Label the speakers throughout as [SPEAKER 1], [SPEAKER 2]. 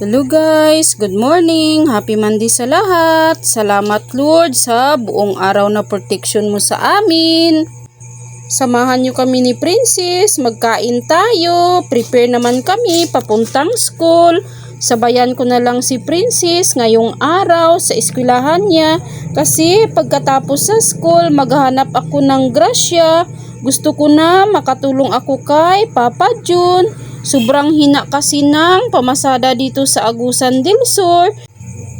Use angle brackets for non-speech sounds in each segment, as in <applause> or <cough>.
[SPEAKER 1] Hello guys, good morning. Happy Monday sa lahat. Salamat Lord sa buong araw na protection mo sa amin. Samahan niyo kami ni Princess, magkain tayo. Prepare naman kami papuntang school. Sabayan ko na lang si Princess ngayong araw sa eskwelahan niya kasi pagkatapos sa school maghahanap ako ng grasya. Gusto ko na makatulong ako kay Papa June. Sobrang hina kasi ng pamasada dito sa Agusan del Sur.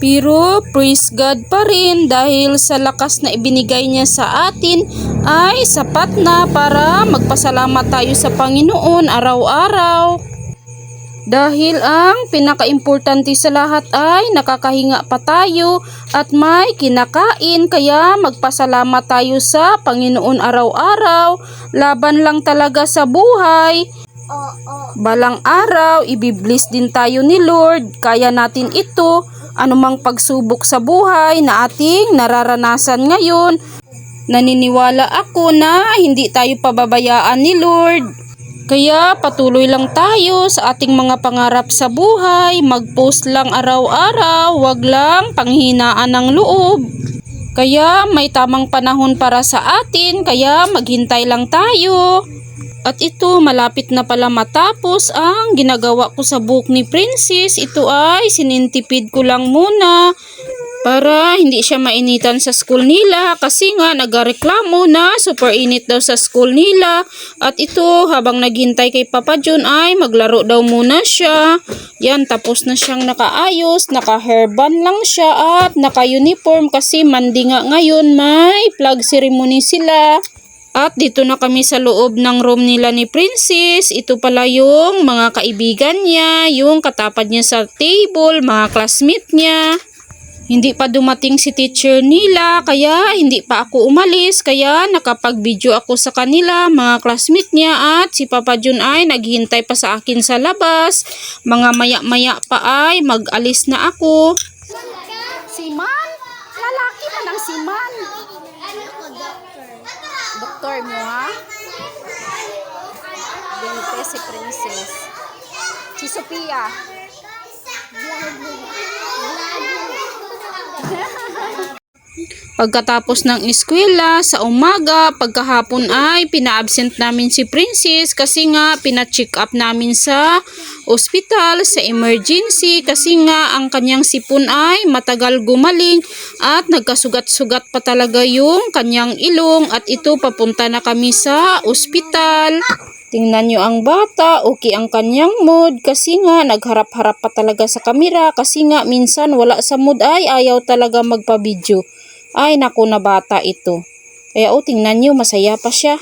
[SPEAKER 1] Pero praise God pa rin dahil sa lakas na ibinigay niya sa atin ay sapat na para magpasalamat tayo sa Panginoon araw-araw. Dahil ang pinakaimportante sa lahat ay nakakahinga pa tayo at may kinakain kaya magpasalamat tayo sa Panginoon araw-araw. Laban lang talaga sa buhay. Balang araw, ibiblis din tayo ni Lord. Kaya natin ito, anumang pagsubok sa buhay na ating nararanasan ngayon. Naniniwala ako na hindi tayo pababayaan ni Lord. Kaya patuloy lang tayo sa ating mga pangarap sa buhay. Mag-post lang araw-araw, wag lang panghinaan ng loob. Kaya may tamang panahon para sa atin, kaya maghintay lang tayo. At ito, malapit na pala matapos ang ginagawa ko sa book ni Princess. Ito ay sinintipid ko lang muna para hindi siya mainitan sa school nila kasi nga nagareklamo na super init daw sa school nila. At ito, habang naghintay kay Papa John ay maglaro daw muna siya. Yan, tapos na siyang nakaayos, naka-hairband lang siya at naka-uniform kasi mandi nga ngayon may flag ceremony sila. At dito na kami sa loob ng room nila ni Princess. Ito pala yung mga kaibigan niya, yung katapad niya sa table, mga classmate niya. Hindi pa dumating si teacher nila, kaya hindi pa ako umalis, kaya nakapag-video ako sa kanila, mga classmate niya at si Papa Jun ay naghihintay pa sa akin sa labas. Mga maya-maya pa ay mag-alis na ako. Siman? Lalaki man ang siman. Doktor mo ha? Bente si Princess. Si Sophia. <laughs> <laughs> Pagkatapos ng eskwela, sa umaga, pagkahapon ay pina-absent namin si Princess kasi nga pina-check up namin sa ospital, sa emergency kasi nga ang kanyang sipon ay matagal gumaling at nagkasugat-sugat pa talaga yung kanyang ilong at ito papunta na kami sa ospital. Tingnan nyo ang bata, okay ang kanyang mood kasi nga nagharap-harap pa talaga sa kamera kasi nga minsan wala sa mood ay ayaw talaga magpa-video. Ay naku na bata ito. Kaya o tingnan nyo masaya pa siya.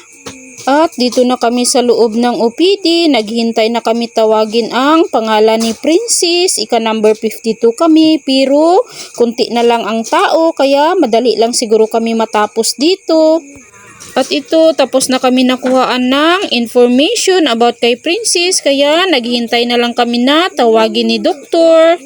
[SPEAKER 1] At dito na kami sa loob ng OPD, naghintay na kami tawagin ang pangalan ni Princess, ika number 52 kami, pero kunti na lang ang tao, kaya madali lang siguro kami matapos dito. At ito, tapos na kami nakuhaan ng information about kay Princess, kaya naghihintay na lang kami na tawagin ni Doktor.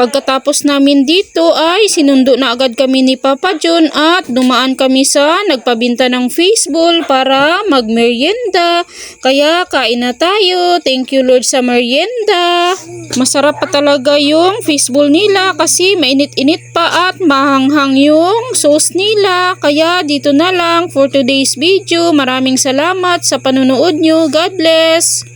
[SPEAKER 1] Pagkatapos namin dito ay sinundo na agad kami ni Papa John at dumaan kami sa nagpabinta ng baseball para magmerienda. Kaya kain na tayo. Thank you Lord sa merienda. Masarap pa talaga yung baseball nila kasi mainit-init pa at mahanghang yung sauce nila. Kaya dito na lang for today's video. Maraming salamat sa panunood nyo. God bless!